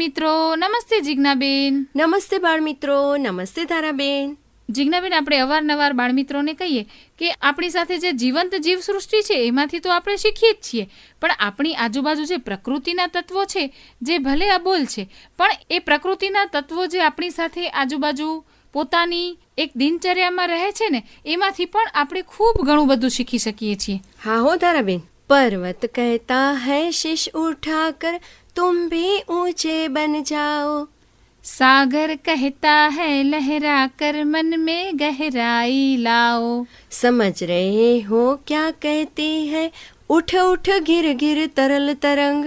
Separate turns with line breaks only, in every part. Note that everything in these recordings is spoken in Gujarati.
બાળમિત્રો નમસ્તે જિજ્ઞાબેન.
નમસ્તે બાળમિત્રો નમસ્તે તારાબેન
જિજ્ઞાબેન આપણે અવારનવાર બાળમિત્રોને કહીએ કે આપણી સાથે જે જીવંત જીવસૃષ્ટિ છે એમાંથી તો આપણે શીખીએ જ છીએ. પણ આપણી આજુબાજુ જે પ્રકૃતિના તત્વો છે જે ભલે અબોલ છે પણ એ પ્રકૃતિના તત્વો જે આપણી સાથે આજુબાજુ પોતાની એક દિનચર્યામાં રહે છે ને એમાંથી પણ આપણે ખૂબ ઘણું બધું શીખી શકીએ છીએ.
હા હો તારાબેન પર્વત કહેતા હૈ શીશ ઉઠાકર तुम भी ऊँचे बन जाओ।
सागर कहता है लहरा कर मन में गहराई लाओ।
समझ रहे हो क्या कहते हैं? उठ उठ गिर गिर तरल तरंग।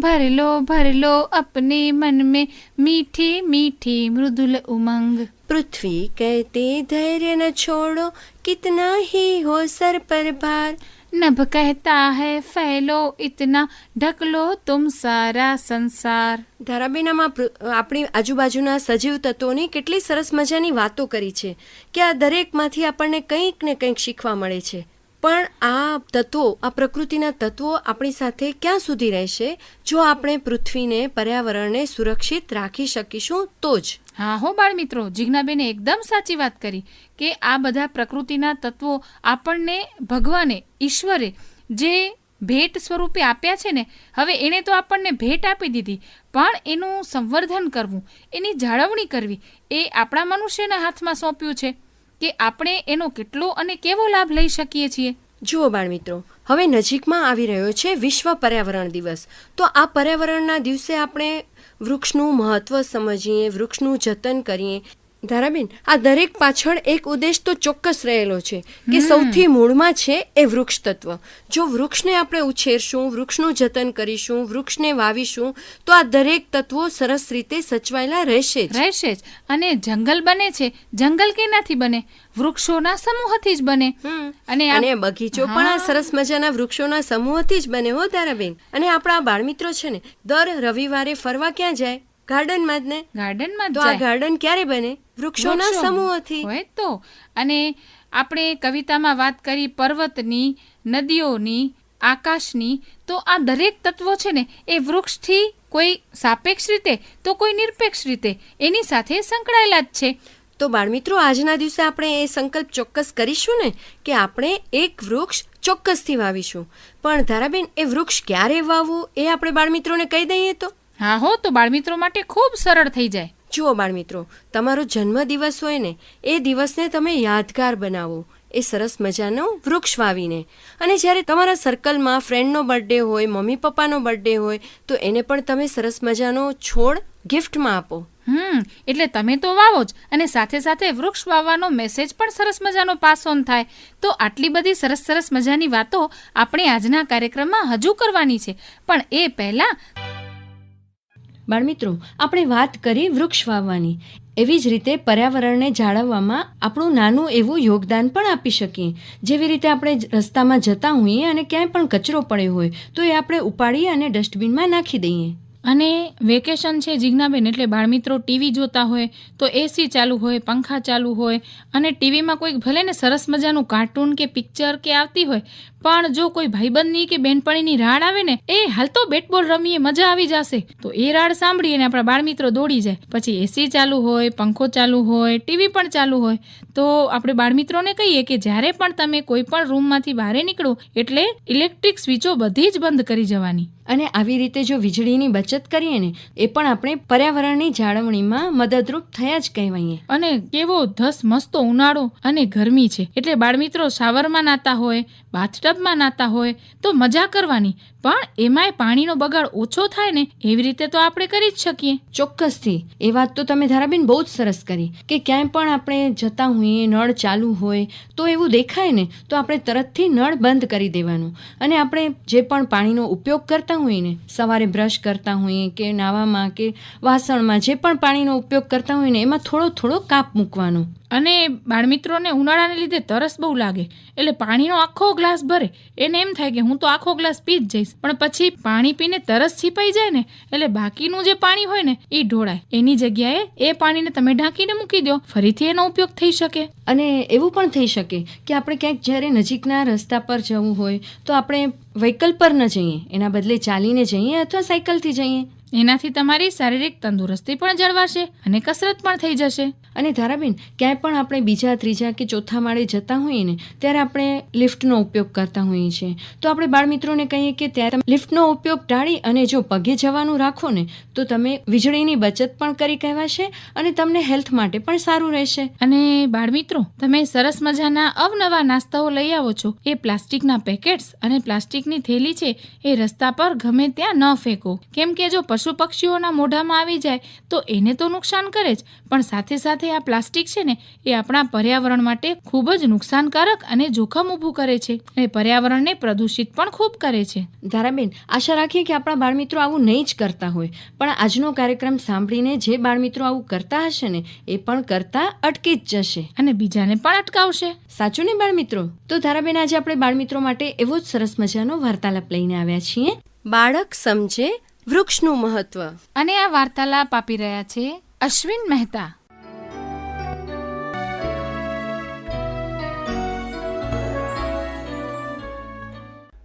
भर लो भर लो अपने मन में मीठी मीठी मृदुल उमंग।
पृथ्वी कहते धैर्य न छोड़ो कितना ही हो सर पर भार।
नभ कहता है फैलो इतना ढक लो तुम सारा संसार
ધારાબેન આમાં પૃ- આપણી આજુબાજુના સજીવ તત્વોની કેટલી સરસ મજાની વાતો કરી છે કે આ દરેકમાંથી આપણને કંઈક ને કંઈક શીખવા મળે છે પણ આ તત્વો આ પ્રકૃતિના તત્વો આપણી સાથે ક્યાં સુધી રહેશે જો આપણે પૃથ્વીને પર્યાવરણને સુરક્ષિત રાખી શકીશું તો જ
હા, હો બાળ મિત્રો જિજ્ઞાબેને એકદમ સાચી વાત કરી કે આ બધા પ્રકૃતિના તત્વો આપણને, ભગવાને, ઈશ્વરે જે ભેટ સ્વરૂપે આપ્યા છે ને, હવે એણે તો આપણને ભેટ આપી દીધી. પણ એનું સંવર્ધન કરવું, એની જાળવણી કરવી, એ આપણા મનુષ્યના હાથમાં સોંપ્યું છે કે આપણે એનો કેટલો અને કેવો લાભ લઈ શકીએ છીએ.
જુઓ બાળમિત્રો હવે નજીકમાં આવી રહ્યો છે વિશ્વ પર્યાવરણ દિવસ. તો આ પર્યાવરણના દિવસે આપણે વૃક્ષનું મહત્વ સમજીએ, વૃક્ષનું જતન કરીએ ધારાબેન આ દરેક પાછળ એક ઉદ્દેશ તો ચોક્કસ રહેલો છે કે સૌથી મૂળમાં છે એ વૃક્ષ તત્વ જો વૃક્ષને આપણે ઉછેરશું વૃક્ષનું જતન કરીશું વૃક્ષને વાવીશું તો આ દરેક તત્વો સરસ રીતે સચવાયેલા રહેશે
રહેશે જ. અને જંગલ બને છે. જંગલ કેનાથી બને? વૃક્ષોના સમૂહથી જ બને. અને આ-
અને બગીચો પણ આ સરસ મજાના વૃક્ષોના સમૂહથી જ બને હો તારાબેન અને આપણા બાળમિત્રો છે ને દર રવિવારે ફરવા ક્યાં જાય? ગાર્ડનમાં જ ને?
ગાર્ડનમાં
તો આ ગાર્ડન ક્યારે બને? વૃક્ષોના સમૂહથી.
હોય તો. અને આપણે કવિતામાં વાત કરી પર્વતની નદીઓની આકાશની તો આ દરેક તત્વો છે ને એ વૃક્ષથી કોઈ સાપેક્ષ રીતે તો કોઈ નિરપેક્ષ રીતે એની સાથે સંકળાયેલા જ છે.
તો બાળમિત્રો આજના દિવસે આપણે એ સંકલ્પ ચોક્કસ કરીશું ને કે આપણે એક વૃક્ષ ચોક્કસથી વાવીશું. પણ ધારાબેન એ વૃક્ષ ક્યારે વાવવું એ આપણે બાળમિત્રોને કહી દઈએ તો?
હા હો તો બાળમિત્રો માટે ખૂબ સરળ થઈ જાય.
જુઓ બાળમિત્રો તમારો જન્મદિવસ હોય ને એ દિવસને તમે યાદગાર બનાવો. એ સરસ મજાનો વૃક્ષ વાવીને. અને જ્યારે તમારા સર્કલમાં ફ્રેન્ડનો બર્થડે હોય મમ્મી પપ્પાનો બર્થડે હોય તો એને પણ તમે સરસ મજાનો છોડ ગિફ્ટમાં આપો.
હમ એટલે તમે તો વાવો જ. અને સાથે સાથે વૃક્ષ વાવવાનો મેસેજ પણ સરસ મજાનો પાસ ઓન થાય. તો આટલી બધી સરસ સરસ મજાની વાતો આપણે આજના કાર્યક્રમમાં હજુ કરવાની છે. પણ એ પહેલા
બાળમિત્રો, આપણે વાત કરી વૃક્ષ વાવવાની. એવી જ રીતે પર્યાવરણને જાળવવામાં આપણું નાનું એવું યોગદાન પણ આપી શકીએ. જેવી રીતે આપણે રસ્તામાં જતા હોઈએ અને ક્યાંય પણ કચરો પડ્યો હોય, તો એ આપણે ઉપાડીએ અને ડસ્ટબિનમાં નાખી દઈએ.
અને વેકેશન છે જિજ્ઞાબેન, એટલે બાળમિત્રો ટીવી જોતા હોય, તો એસી ચાલુ હોય, પંખા ચાલુ હોય, અને ટીવીમાં કોઈક ભલે ને સરસ મજાનું કાર્ટૂન કે પિક્ચર કે આવતી હોય, પણ જો કોઈ ભાઈબંધની કે બેનપણીની રાડ આવે ને, એ હાલ તો બેટબોલ રમીએ, મજા આવી જશે. તો એ રાડ સાંભળી અને આપણા બાળમિત્રો દોડી જાય. પછી એસી ચાલુ હોય, પંખો ચાલુ હોય, ટીવી પણ ચાલુ હોય. તો આપણે બાળમિત્રોને કહીએ કે જ્યારે પણ તમે કોઈ પણ રૂમમાંથી બહાર નીકળો, એટલે ઇલેક્ટ્રિક સ્વિચો બધી જ બંધ કરી જવાની.
અને આવી રીતે જો વીજળીની બચત કરીએ ને, એ પણ આપણે પર્યાવરણની જાળવણીમાં મદદરૂપ થયા જ કહેવાય
અને કેવો ધસ મસ્તો ઉનાળો અને ગરમી છે. એટલે બાળમિત્રો શાવરમાં નાતા હોય બાથટબમાં નાતા હોય તો મજા કરવાની. પણ એમાંય પાણીનો બગાડ ઓછો થાય ને એવી રીતે તો આપણે કરી જ શકીએ.
ચોક્કસથી. એ વાત તો તમે ધારાબેન બહુ જ સરસ કરી કે ક્યાંય પણ આપણે જતા હોઈએ, નળ ચાલુ હોય તો એવું દેખાય ને તો આપણે તરતથી નળ બંધ કરી દેવાનું. અને આપણે જે પણ પાણીનો ઉપયોગ કરતા હોઈએ ને, સવારે બ્રશ કરતા હોઈએ કે નાવામાં કે વાસણમાં જે પણ પાણીનો ઉપયોગ કરતા હોઈએ ને, એમાં થોડો થોડો કાપ મૂકવાનો.
અને બાળમિત્રોને ઉનાળાને લીધે તરસ બહુ લાગે. એટલે પાણીનો આખો ગ્લાસ ભરે. એને એમ થાય કે હું તો આખો ગ્લાસ પી જ જઈશ. પણ પછી પાણી પીને તરસ છીપાઈ જાય ને, એટલે બાકીનું જે પાણી હોય ને એ ઢોળાય. એની જગ્યાએ એ પાણીને તમે ઢાંકીને મૂકી દો. ફરીથી એનો ઉપયોગ થઈ શકે.
અને એવું પણ થઈ શકે કે આપણે ક્યાંક જ્યારે નજીકના રસ્તા પર જવું હોય, તો આપણે વ્હીકલ પર ન જઈએ. એના બદલે ચાલીને જઈએ અથવા સાયકલથી જઈએ.
એનાથી તમારી શારીરિક તંદુરસ્તી પણ જળવાશે અને કસરત પણ થઈ જશે.
અને ધારાબેન ક્યાંય પણ આપણે બીજા ત્રીજા કે ચોથા માળે જતા હોઈએ ને ત્યારે આપણે લિફ્ટનો ઉપયોગ કરતા હોઈએ છીએ. તો આપણે બાળમિત્રોને કહીએ કે ત્યારે લિફ્ટનો ઉપયોગ ટાળી અને જો પગે જવાનું રાખો ને તો તમે વીજળીની બચત પણ કરી કહેવાશે અને તમને હેલ્થ માટે પણ સારું રહેશે.
અને બાળમિત્રો તમે સરસ મજાના અવનવા નાસ્તાઓ લઈ આવો છો. એ પ્લાસ્ટિકના પેકેટ્સ અને પ્લાસ્ટિકની થેલી છે એ રસ્તા પર ગમે ત્યાં ન ફેંકો. કેમ કે જો પશુ પક્ષીઓના મોઢામાં આવી જાય તો એને તો નુકસાન કરે જ. પણ સાથે સાથે આ પ્લાસ્ટિક છે ને એ આપણા પર્યાવરણ માટે ખૂબ જ નુકસાનકારક અને જોખમ ઊભું કરે છે. અને પર્યાવરણને પ્રદૂષિત પણ ખૂબ કરે છે.
ધારાબેન આશા રાખીએ કે આપણા બાળમિત્રો આવું નહીં જ કરતા હોય. પણ આજનો કાર્યક્રમ સાંભળીને જે બાળમિત્રો આવું કરતા હશે ને એ પણ કરતા અટકી જ જશે.
અને બીજાને પણ અટકાવશે.
સાચું ને બાળમિત્રો? તો ધારાબેન આજે આપણે બાળમિત્રો માટે એવો જ સરસ મજાનો વાર્તાલાપ લઈને આવ્યા છીએ.
બાળક સમજે વૃક્ષનું મહત્વ.
અને આ વાર્તાલાપ આપી રહ્યા છે અશ્વિન મહેતા.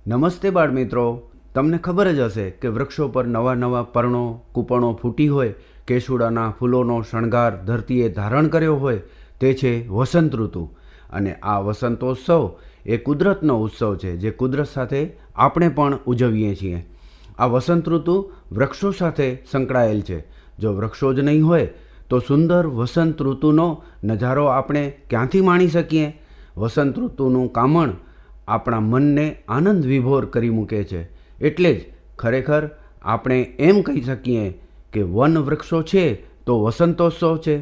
નમસ્તે બાળ મિત્રો તમને ખબર જ હશે કે વૃક્ષો પર નવા નવા પર્ણો કૂપણો ફૂટી હોય કેસુડાના ફૂલોનો શણગાર ધરતીએ ધારણ કર્યો હોય તે છે વસંત ઋતુ. અને આ વસંતોત્સવ એ કુદરતનો ઉત્સવ છે જે કુદરત સાથે આપણે પણ ઉજવીએ છીએ. આ વસંત ઋતુ વૃક્ષો સાથે સંકળાયેલ છે. જો વૃક્ષો જ નહીં હોય, તો સુંદર વસંત ઋતુનો નજારો આપણે ક્યાંથી માણી શકીએ? વસંત ઋતુનું કામણ આપણા મનને આનંદ વિભોર કરી મૂકે છે. એટલે જ ખરેખર આપણે એમ કહી શકીએ કે વન વૃક્ષો છે તો વસંતોત્સવ છે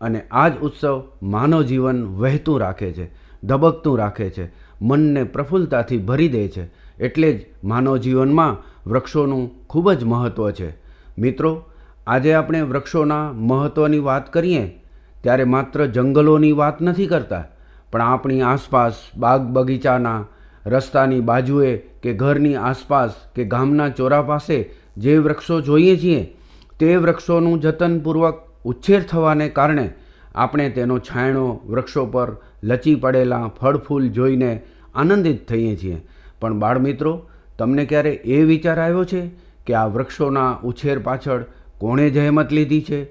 અને આ જ ઉત્સવ માનવ જીવન વહેતું રાખે છે, ધબકતું રાખે છે, મનને પ્રફુલ્લતાથી ભરી દે છે. એટલે જ માનવ જીવનમાં વૃક્ષોનું ખૂબ જ મહત્ત્વ છે. મિત્રો, આજે આપણે વૃક્ષોના મહત્ત્વની વાત કરીએ, ત્યારે માત્ર જંગલોની વાત નથી કરતા, પણ આપણી આસપાસ બાગ બગીચાના રસ્તાની બાજુએ કે ઘરની આસપાસ કે ગામના ચોરા પાસે જે વૃક્ષો જોઈએ છીએ, તે વૃક્ષોનું જતનપૂર્વક ઉછેર થવાને કારણે આપણે તેનો છાયણો વૃક્ષો પર લચી પડેલા ફળ ફૂલ જોઈને આનંદિત થઈએ છીએ. પણ બાળમિત્રો તમને ક્યારે એ વિચાર આવ્યો છે કે આ વૃક્ષોના ઉછેર પાછળ કોણે જહેમત લીધી છે,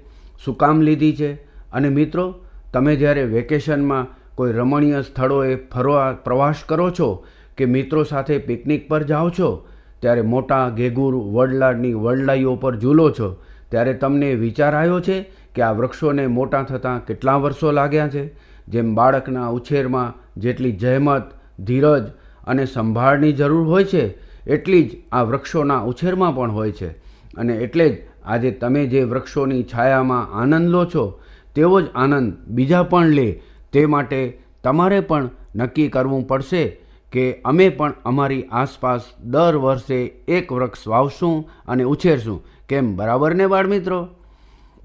શું કામ લીધી છે? અને મિત્રો, તમે જ્યારે વેકેશનમાં કોઈ રમણીય સ્થળોએ ફરવા પ્રવાસ કરો છો કે મિત્રો સાથે પિકનિક પર જાઓ છો, ત્યારે મોટા ગેગુર વડલાની વડલાઈઓ પર ઝૂલો છો, ત્યારે તમને વિચાર આવ્યો છે કે આ વૃક્ષોને મોટા થતાં કેટલા વર્ષો લાગ્યા છે? જેમ બાળકના ઉછેરમાં જેટલી જહેમત, ધીરજ અને સંભાળની જરૂર હોય છે એટલી જ આ વૃક્ષોના ઉછેરમાં પણ હોય છે. અને એટલે જ આજે તમે જે વૃક્ષોની છાયામાં આનંદ લો છો, તેવો જ આનંદ બીજા પણ લે. તે માટે તમારે પણ નક્કી કરવું પડશે કે અમે પણ અમારી આસપાસ દર વર્ષે એક વૃક્ષ વાવશું અને ઉછેરશું. કેમ, બરાબર ને બાળમિત્રો?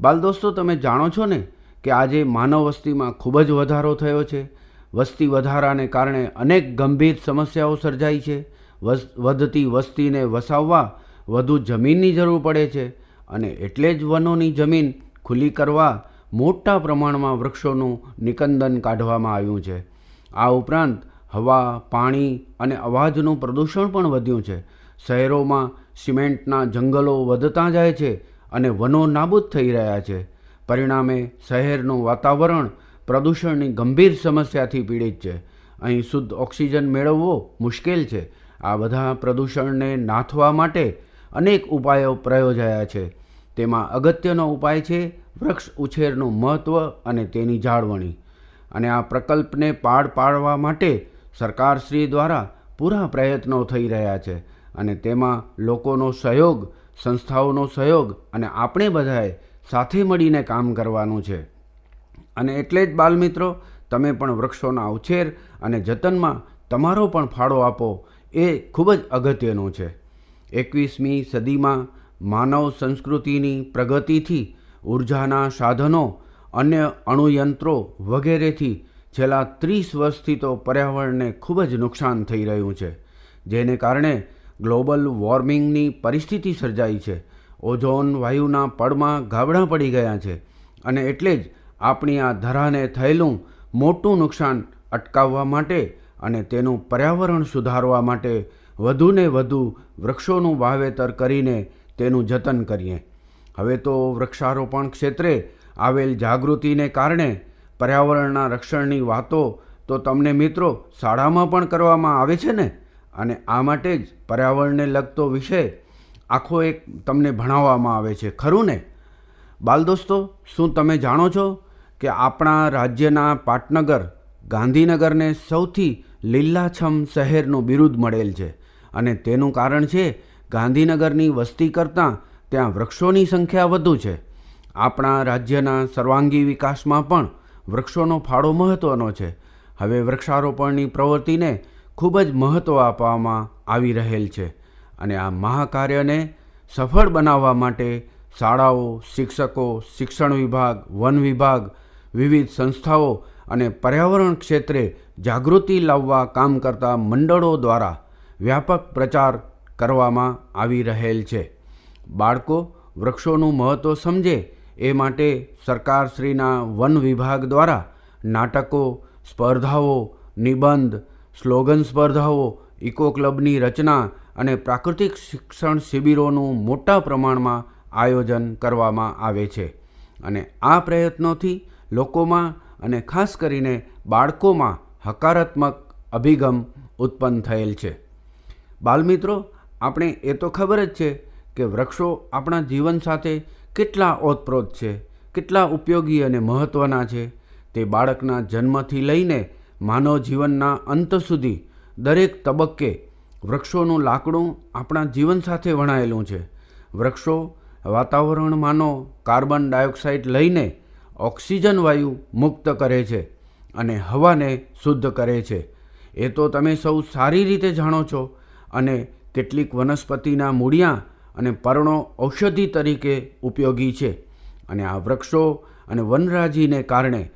બાલ દોસ્તો, તમે જાણો છો ને કે આજે માનવ વસ્તીમાં ખૂબ જ વધારો થયો છે. વસ્તી વધારાને કારણે અનેક ગંભીર સમસ્યાઓ સર્જાઈ છે. વધતી વસ્તીને વસાવવા વધુ જમીનની જરૂર પડે છે અને એટલે જ વનોની જમીન ખુલ્લી કરવા મોટા પ્રમાણમાં વૃક્ષોનું નિકંદન કાઢવામાં આવ્યું છે. આ ઉપરાંત હવા, પાણી અને અવાજનું પ્રદૂષણ પણ વધ્યું છે. શહેરોમાં સિમેન્ટના જંગલો વધતા જાય છે અને વનો નાબૂદ થઈ રહ્યા છે. પરિણામે શહેરનું વાતાવરણ પ્રદૂષણની ગંભીર સમસ્યાથી પીડિત છે. અહીં શુદ્ધ ઓક્સિજન મેળવવો મુશ્કેલ છે. આ બધા પ્રદૂષણને નાથવા માટે અનેક ઉપાયો પ્રયોજાયા છે. તેમાં અગત્યનો ઉપાય છે વૃક્ષ ઉછેરનું મહત્ત્વ અને તેની જાળવણી. અને આ પ્રકલ્પને પાર પાડવા માટે સરકારશ્રી દ્વારા પૂરા પ્રયત્નો થઈ રહ્યા છે અને તેમાં લોકોનો સહયોગ, સંસ્થાઓનો સહયોગ અને આપણે બધાએ સાથે મળીને કામ કરવાનું છે. અને એટલે જ બાલમિત્રો, તમે પણ વૃક્ષોના ઉછેર અને જતનમાં તમારો પણ ફાળો આપો એ ખૂબ જ અગત્યનું છે. એકવીસમી સદીમાં માનવ સંસ્કૃતિની પ્રગતિથી ઉર્જાના સાધનો, અન્ય અણુયંત્રો વગેરેથી છેલ્લા ત્રીસ વર્ષથી તો પર્યાવરણને ખૂબ જ નુકસાન થઈ રહ્યું છે, જેને કારણે ગ્લોબલ વોર્મિંગની પરિસ્થિતિ સર્જાઈ છે. ઓઝોન વાયુના પડમાં ગાબડા પડી ગયા છે અને એટલે જ આપણી આ ધરાને થયેલું મોટું નુકસાન અટકાવવા માટે અને તેનું પર્યાવરણ સુધારવા માટે વધુને વધુ વૃક્ષોનું વાવેતર કરીને તેનું જતન કરીએ. હવે તો વૃક્ષારોપણ ક્ષેત્રે આવેલ જાગૃતિને કારણે પર્યાવરણના રક્ષણની વાતો તો તમને મિત્રો શાળામાં પણ કરવામાં આવે છે ને? અને આ માટે જ પર્યાવરણને લગતો વિષય આખો એક તમને ભણાવવામાં આવે છે. ખરું ને? બાલ દોસ્તો, શું તમે જાણો છો કે આપણા રાજ્યના પાટનગર ગાંધીનગરને સૌથી લીલાછમ શહેરનું બિરુદ મળેલ છે અને તેનું કારણ છે ગાંધીનગરની વસ્તી કરતાં ત્યાં વૃક્ષોની સંખ્યા વધુ છે. આપણા રાજ્યના સર્વાંગી વિકાસમાં પણ વૃક્ષોનો ફાળો મહત્ત્વનો છે. હવે વૃક્ષારોપણની પ્રવૃત્તિને ખૂબ જ મહત્ત્વ આપવામાં આવી રહેલ છે અને આ મહાકાર્યને સફળ બનાવવા માટે શાળાઓ, શિક્ષકો, શિક્ષણ વિભાગ, વન વિભાગ, વિવિધ સંસ્થાઓ અને પર્યાવરણ ક્ષેત્રે જાગૃતિ લાવવા કામ કરતા મંડળો દ્વારા વ્યાપક પ્રચાર કરવામાં આવી રહેલ છે. બાળકો વૃક્ષોનું મહત્ત્વ સમજે એ માટે સરકારશ્રીના વન વિભાગ દ્વારા નાટકો, સ્પર્ધાઓ, નિબંધ, સ્લોગન સ્પર્ધાઓ, ઇકો ક્લબની રચના અને પ્રાકૃતિક શિક્ષણ શિબિરોનું મોટા પ્રમાણમાં આયોજન કરવામાં આવે છે. અને આ પ્રયત્નોથી લોકોમાં અને ખાસ કરીને બાળકોમાં હકારાત્મક અભિગમ ઉત્પન્ન થયેલ છે. બાલમિત્રો, આપણે એ તો ખબર જ છે કે વૃક્ષો આપણા જીવન સાથે કેટલા ઓતપ્રોત છે, કેટલા ઉપયોગી અને મહત્ત્વના છે. તે બાળકના જન્મથી લઈને માનવ જીવનના અંત સુધી દરેક તબક્કે વૃક્ષોનું લાકડું આપણા જીવન સાથે વણાયેલું છે. વૃક્ષો વાતાવરણમાંનો કાર્બન ડાયોક્સાઇડ લઈને ઓક્સિજન વાયુ મુક્ત કરે છે. અને હવાને શુદ્ધ કરે છે. એ તો તમે સૌ સારી રીતે જાણો છો. અને કેટલીક વનસ્પતિના મૂળિયાં અને પર્ણો ઔષધિ તરીકે ઉપયોગી છે. અને આ વૃક્ષો અને વનરાજીને કારણે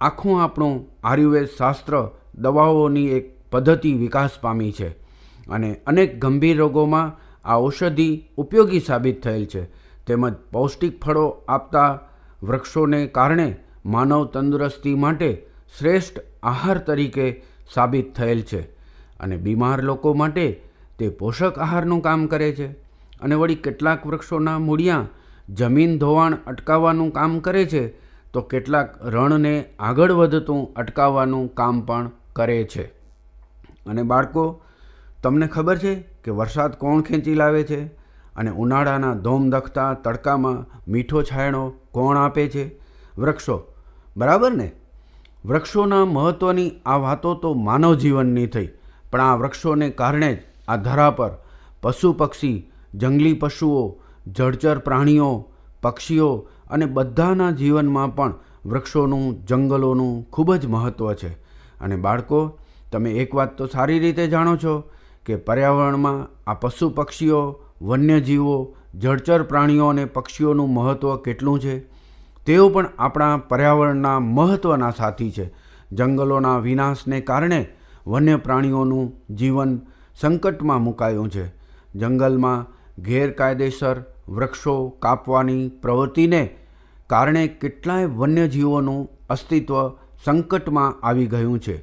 આખું આપણું આયુર્વેદ શાસ્ત્ર દવાઓની એક પદ્ધતિ વિકાસ પામી છે. અને અનેક ગંભીર રોગોમાં આ ઔષધિ ઉપયોગી સાબિત થયેલ છે. તેમજ પૌષ્ટિક ફળો આપતા વૃક્ષોને કારણે માનવ તંદુરસ્તી માટે શ્રેષ્ઠ આહાર તરીકે સાબિત થયેલ છે અને બીમાર લોકો માટે તે પોષક આહારનું કામ કરે છે. અને વળી કેટલાક વૃક્ષોના મૂળિયા જમીન ધોવાણ અટકાવવાનું કામ કરે છે, તો કેટલાક રણને આગળ વધતું અટકાવવાનું કામ પણ કરે છે. અને બાળકો, તમને ખબર છે કે વરસાદ કોણ ખેંચી લાવે છે? અને ઉનાળાના ધોમધખતા તડકામાં મીઠો છાયણો કોણ આપે છે? વૃક્ષો, બરાબર ને? વૃક્ષોના મહત્ત્વની આ વાતો તો માનવ જીવનની થઈ, પણ આ વૃક્ષોને કારણે જ આ ધરા પર પશુ પક્ષી, જંગલી પશુઓ, જળચર પ્રાણીઓ, પક્ષીઓ અને બધાના જીવનમાં પણ વૃક્ષોનું, જંગલોનું ખૂબ જ મહત્ત્વ છે. અને બાળકો, તમે એક વાત તો સારી રીતે જાણો છો કે પર્યાવરણમાં આ પશુ પક્ષીઓ, વન્યજીવો, જળચર પ્રાણીઓ અને પક્ષીઓનું મહત્ત્વ કેટલું છે? તેઓ પણ આપણા પર્યાવરણના મહત્ત્વના સાથી છે. જંગલોના વિનાશને કારણે વન્ય પ્રાણીઓનું જીવન સંકટમાં મુકાયું છે. જંગલમાં ગેરકાયદેસર વૃક્ષો કાપવાની પ્રવૃત્તિને કારણે કેટલાય વન્યજીવોનું અસ્તિત્વ સંકટમાં આવી ગયું છે.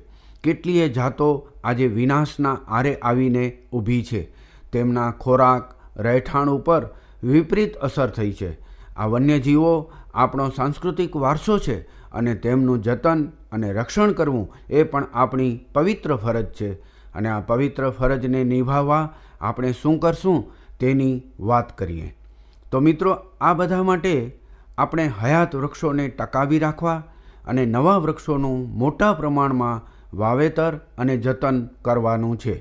કેટલીય જાતો આજે વિનાશના આરે આવીને ઊભી છે. તેમના ખોરાક, રહેઠાણ ઉપર વિપરીત અસર થઈ છે. આ વન્યજીવો આપણો સાંસ્કૃતિક વારસો છે અને તેમનું જતન અને રક્ષણ કરવું એ પણ આપણી પવિત્ર ફરજ છે. અને આ પવિત્ર ફરજને નિભાવવા આપણે શું કરશું તેની વાત કરીએ. તો મિત્રો, આ બધા માટે આપણે હયાત વૃક્ષોને ટકાવી રાખવા અને નવા વૃક્ષોનું મોટા પ્રમાણમાં વાવેતર અને જતન કરવાનું છે.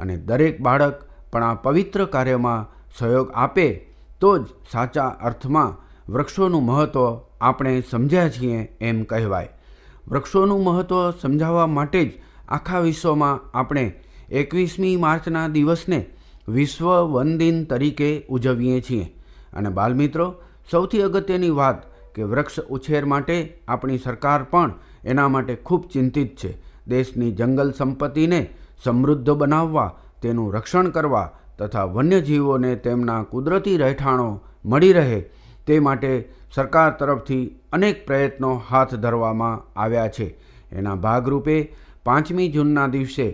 અને દરેક બાળક પણ આ પવિત્ર કાર્યમાં સહયોગ આપે તો જ સાચા અર્થમાં વૃક્ષોનું મહત્ત્વ આપણે સમજ્યા છીએ એમ કહેવાય. વૃક્ષોનું મહત્ત્વ સમજાવવા માટે જ આખા વિશ્વમાં આપણે એકવીસમી માર્ચના દિવસને વિશ્વ વન દિન તરીકે ઉજવીએ છીએ. અને બાલમિત્રો, સૌથી અગત્યની વાત કે વૃક્ષ ઉછેર માટે આપણી સરકાર પણ એના માટે ખૂબ ચિંતિત છે. દેશની જંગલ સંપત્તિને સમૃદ્ધ બનાવવા, તેનું રક્ષણ કરવા તથા વન્યજીવોને તેમના કુદરતી રહેઠાણો મળી રહે તે માટે સરકાર તરફથી અનેક પ્રયત્નો હાથ ધરવામાં આવ્યા છે. એના ભાગરૂપે પાંચમી જૂનના દિવસે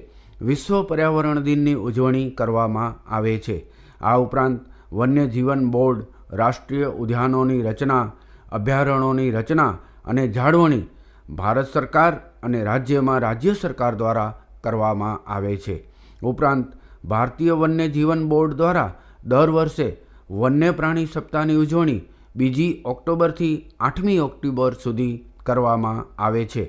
વિશ્વ પર્યાવરણ દિનની ઉજવણી કરવામાં આવે છે. આ ઉપરાંત વન્યજીવન બોર્ડ, રાષ્ટ્રીય ઉદ્યાનોની રચના, અભયારણ્યોની રચના અને જાળવણી ભારત સરકાર અને રાજ્યમાં રાજ્ય સરકાર દ્વારા કરવામાં આવે છે. ઉપરાંત ભારતીય વન્ય જીવન બોર્ડ દ્વારા દર વર્ષે વન્ય પ્રાણી સપ્તાહની ઉજવણી બીજી ઓક્ટોબરથી આઠમી ઓક્ટોબર સુધી કરવામાં આવે છે.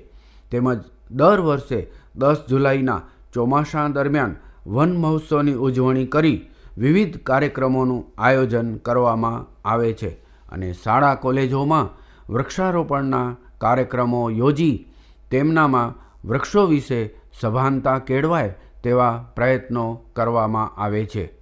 તેમજ દર વર્ષે દસ જુલાઈના ચોમાસા દરમિયાન વન મહોત્સવની ઉજવણી કરી વિવિધ કાર્યક્રમોનું આયોજન કરવામાં આવે છે અને શાળા કોલેજોમાં વૃક્ષારોપણના કાર્યક્રમો યોજી તેમનામાં વૃક્ષો વિશે સભાનતા કેળવાય તેવા પ્રયત્નો કરવામાં આવે છે.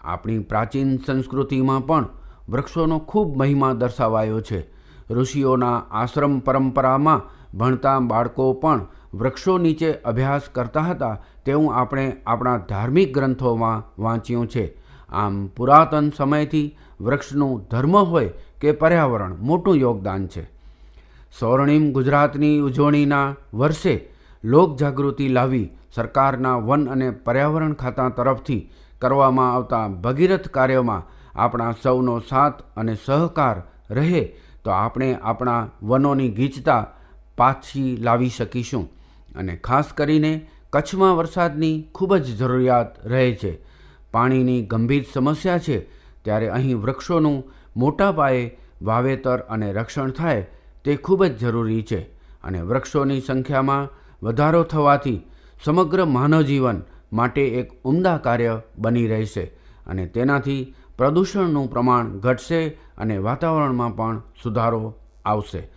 આપણી પ્રાચીન સંસ્કૃતિમાં પણ વૃક્ષોનો ખૂબ મહિમા દર્શાવાયો છે. ઋષિઓના આશ્રમ પરંપરામાં ભણતા બાળકો પણ વૃક્ષો નીચે અભ્યાસ કરતા હતા તેવું આપણે આપણા ધાર્મિક ગ્રંથોમાં વાંચ્યું છે. આમ પુરાતન સમયથી વૃક્ષનું ધર્મ હોય કે પર્યાવરણ મોટું યોગદાન છે. સ્વર્ણિમ ગુજરાતની ઉજવણીના વર્ષે લોકજાગૃતિ લાવી સરકારના વન અને પર્યાવરણ ખાતા તરફથી કરવામાં આવતા ભગીરથ કાર્યમાં આપણા સૌનો સાથ અને સહકાર રહે, તો આપણે આપણા વનોની ગીચતા પાછી લાવી શકીશું. અને ખાસ કરીને કચ્છમાં વરસાદની ખૂબ જ જરૂરિયાત રહે છે. પાણીની ગંભીર સમસ્યા છે. ત્યારે અહીં વૃક્ષોનું મોટા પાયે વાવેતર અને રક્ષણ થાય તે ખૂબ જ જરૂરી છે. અને વૃક્ષોની સંખ્યામાં વધારો થવાથી સમગ્ર માનવજીવન માટે એક ઉમદા કાર્ય બની રહેશે. અને તેનાથી પ્રદૂષણનું પ્રમાણ ઘટશે અને વાતાવરણમાં પણ સુધારો આવશે.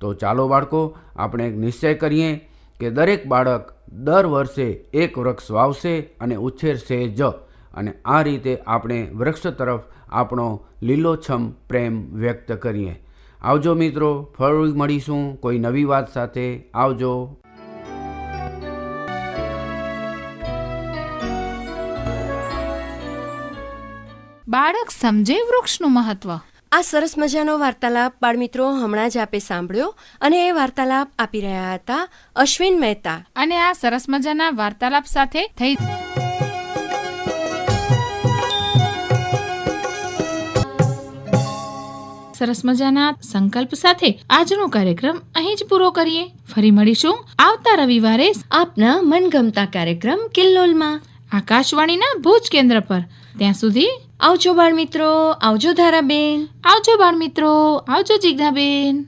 તો ચાલો બાળકો, આપણે એક નિશ્ચય કરીએ કે દરેક બાળક દર વર્ષે એક વૃક્ષ વાવશે અને ઉછેરશે જ. અને આ રીતે આપણે વૃક્ષ તરફ આપણો લીલોછમ પ્રેમ વ્યક્ત કરીએ. આવજો મિત્રો ફરી મળીશું કોઈ નવી વાત સાથે. આવજો.
બાળક સમજે વૃક્ષનું મહત્વ.
આ સરસ મજાનો વાર્તાલાપ બાળમિત્રો હમણાં જ આપે સાંભળ્યો અને એ વાર્તાલાપ આપી રહ્યા હતા અશ્વિન મહેતા.
અને આ સરસ મજાના વાર્તાલાપ સાથે થઈ સરસ મજાના સંકલ્પ સાથે આજનો કાર્યક્રમ અહીં જ પૂરો કરીએ. ફરી મળીશું આવતા રવિવારે
આપના મનગમતા કાર્યક્રમ કિલ્લોલમાં.
આકાશવાણીના ભુજ કેન્દ્ર પર. ત્યાં સુધી
આવજો બાળ મિત્રો આવજો ધારાબેન.
આવજો બાળ મિત્રો આવજો જિજ્ઞાબેન